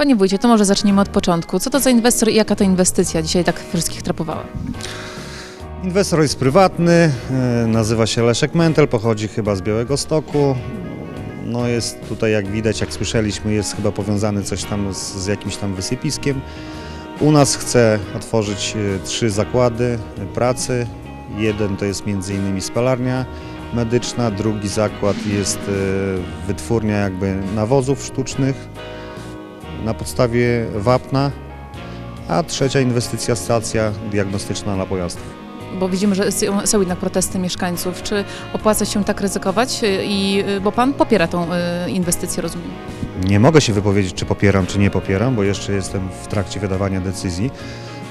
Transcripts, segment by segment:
Panie wójcie, to może zacznijmy od początku. Co to za inwestor i jaka to inwestycja dzisiaj tak wszystkich trapowała? Inwestor jest prywatny, e, nazywa się Leszek Mentel, pochodzi chyba z Białego Stoku. No jest tutaj, jak widać, jak słyszeliśmy, jest chyba powiązany coś tam z, z jakimś tam wysypiskiem. U nas chce otworzyć e, trzy zakłady pracy. Jeden to jest innymi spalarnia medyczna, drugi zakład jest e, wytwórnia jakby nawozów sztucznych na podstawie wapna, a trzecia inwestycja stacja diagnostyczna dla pojazdów. Bo widzimy, że są- jednak protesty mieszkańców. Czy opłaca się tak ryzykować? I, y, bo pan popiera tą y, inwestycję, rozumiem. Nie mogę się wypowiedzieć, czy popieram, czy nie popieram, bo jeszcze jestem w trakcie wydawania decyzji,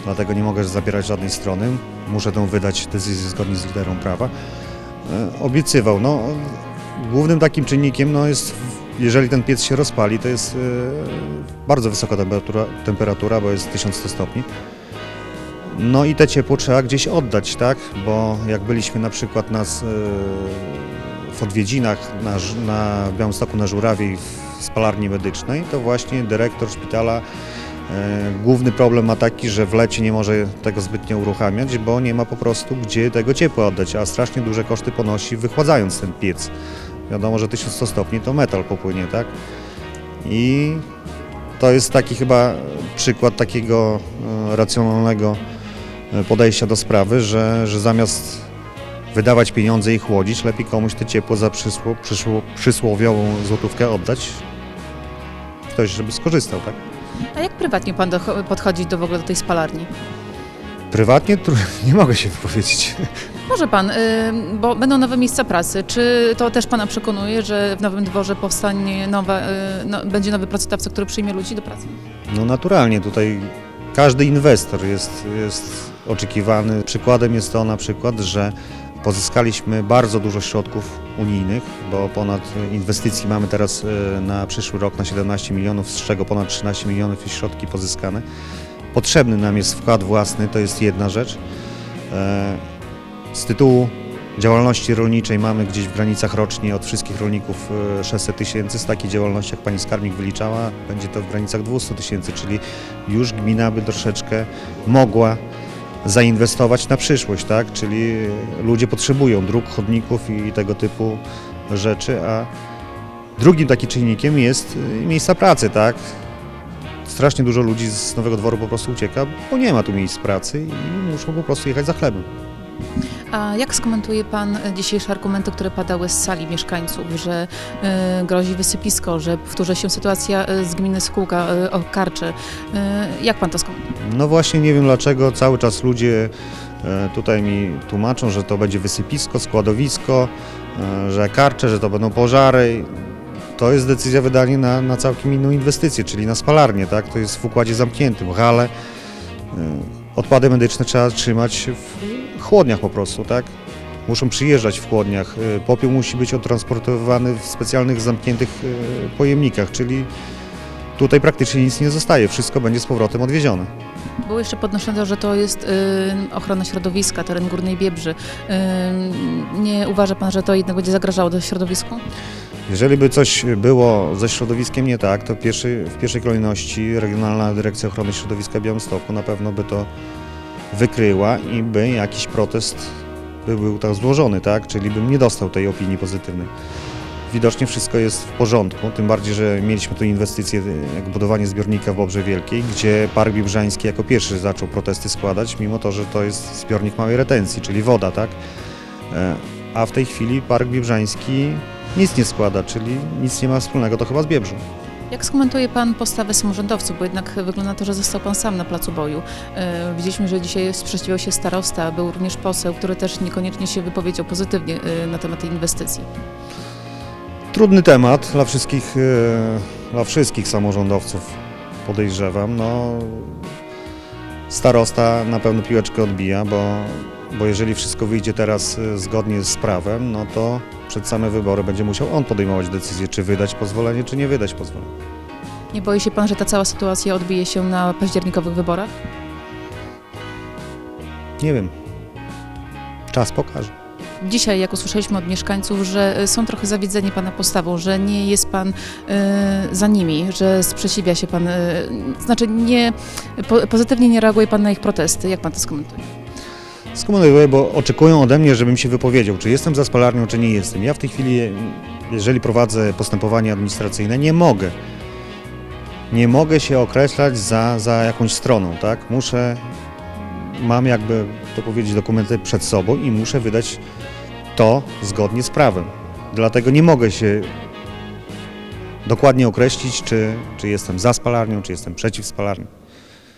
dlatego nie mogę zabierać żadnej strony. Muszę tę wydać decyzję zgodnie z literą prawa. E, Obiecywał, no, głównym takim czynnikiem no, jest, jeżeli ten piec się rozpali, to jest e, bardzo wysoka temperatura, temperatura, bo jest 1100 stopni. No i te ciepło trzeba gdzieś oddać, tak? Bo jak byliśmy na przykład nas e, w odwiedzinach na, na Białymstoku na Żurawie w spalarni medycznej, to właśnie dyrektor szpitala e, główny problem ma taki, że w lecie nie może tego zbytnio uruchamiać, bo nie ma po prostu gdzie tego ciepła oddać, a strasznie duże koszty ponosi wychładzając ten piec. Wiadomo, że 1100 stopni to metal popłynie, tak? I to jest taki chyba przykład takiego e, racjonalnego e, podejścia do sprawy, że, że zamiast wydawać pieniądze i chłodzić, lepiej komuś to ciepło za przysło, przysło, przysłowiową złotówkę oddać. Ktoś, żeby skorzystał, tak? A jak prywatnie pan do, podchodzi do w ogóle do tej spalarni? Prywatnie nie mogę się wypowiedzieć. Może pan, y, bo będą nowe miejsca pracy. Czy to też pana przekonuje, że w Nowym Dworze powstanie nowa, y, no, będzie nowy pracodawca, który przyjmie ludzi do pracy? No naturalnie tutaj każdy inwestor jest, jest oczekiwany. Przykładem jest to na przykład, że pozyskaliśmy bardzo dużo środków unijnych, bo ponad inwestycji mamy teraz e, na przyszły rok na 17 milionów, z czego ponad 13 milionów jest środki pozyskane. Potrzebny nam jest wkład własny, to jest jedna rzecz. E, Z tytułu działalności rolniczej mamy gdzieś w granicach rocznie od wszystkich rolników e, 600 tysięcy. Z takiej działalności, jak pani skarbnik wyliczała, będzie to w granicach 200 tysięcy, czyli już gmina by troszeczkę mogła zainwestować na przyszłość, tak? Czyli ludzie potrzebują dróg, chodników i tego typu rzeczy, a drugim takim czynnikiem jest y, miejsca pracy, tak? Strasznie dużo ludzi z Nowego Dworu po prostu ucieka, bo nie ma tu miejsc pracy i muszą po prostu jechać za chlebem. A jak skomentuje pan dzisiejsze argumenty, które padały z sali mieszkańców, że y, grozi wysypisko, że powtórzy się sytuacja y, z gminy Skółka y, o Karczy? Jak pan to skomentuje? No właśnie nie wiem dlaczego cały czas ludzie e, tutaj mi tłumaczą, że to będzie wysypisko, składowisko, e, że karcze, że to będą pożary. To jest decyzja wydania na, na całkiem inną inwestycję, czyli na spalarnię, tak? To jest w układzie zamkniętym, hale. E, Odpady medyczne trzeba trzymać w chłodniach po prostu, tak? Muszą przyjeżdżać w chłodniach. E, Popiół musi być odtransportowany w specjalnych zamkniętych e, pojemnikach, czyli tutaj praktycznie nic nie zostaje, wszystko będzie z powrotem odwiezione. Było jeszcze podnoszone, że to jest y, ochrona środowiska, teren Górnej Biebrzy. Y, nie uważa pan, że to jednak będzie zagrażało do środowisku? Jeżeli by coś było ze środowiskiem nie tak, to pierwszy, w pierwszej kolejności Regionalna Dyrekcja Ochrony Środowiska Białymstoku na pewno by to wykryła i by jakiś protest by był tak złożony, tak? Czyli bym nie dostał tej opinii pozytywnej. Widocznie wszystko jest w porządku, tym bardziej, że mieliśmy tu inwestycję, jak budowanie zbiornika w Bobrze Wielkiej, gdzie Park Bibrzański jako pierwszy zaczął protesty składać, mimo to, że to jest zbiornik małej retencji, czyli woda, tak? E, A w tej chwili Park Bibrzański nic nie składa, czyli nic nie ma wspólnego to chyba z Biebrzą. Jak skomentuje pan postawę samorządowców, bo jednak wygląda to, że został pan sam na placu boju. Y, widzieliśmy, że dzisiaj sprzeciwiał się starosta, był również poseł, który też niekoniecznie się wypowiedział pozytywnie y, na temat tej inwestycji. Trudny temat dla wszystkich, e, dla wszystkich samorządowców podejrzewam. No, starosta na pewno piłeczkę odbija, bo, bo jeżeli wszystko wyjdzie teraz e, zgodnie z prawem, no to przed same wybory będzie musiał on podejmować decyzję, czy wydać pozwolenie, czy nie wydać pozwolenia. Nie boi się pan, że ta cała sytuacja odbije się na październikowych wyborach? Nie wiem. Czas pokaże. dzisiaj, jak usłyszeliśmy od mieszkańców, że e, są trochę zawiedzeni Pana postawą, że nie jest Pan e, za nimi, że sprzeciwia się Pan, e, znaczy nie, po, pozytywnie nie reaguje Pan na ich protesty. Jak Pan to skomentuje? Skomentuję, bo oczekują ode mnie, żebym się wypowiedział, czy jestem za spalarnią, czy nie jestem. Ja w tej chwili, jeżeli prowadzę postępowanie administracyjne, nie mogę. Nie mogę się określać za, za jakąś stroną, tak? Muszę, mam jakby to powiedzieć, dokumenty przed sobą i muszę wydać to zgodnie z prawem. Dlatego nie mogę się dokładnie określić, czy, czy jestem za spalarnią, czy jestem przeciw spalarni.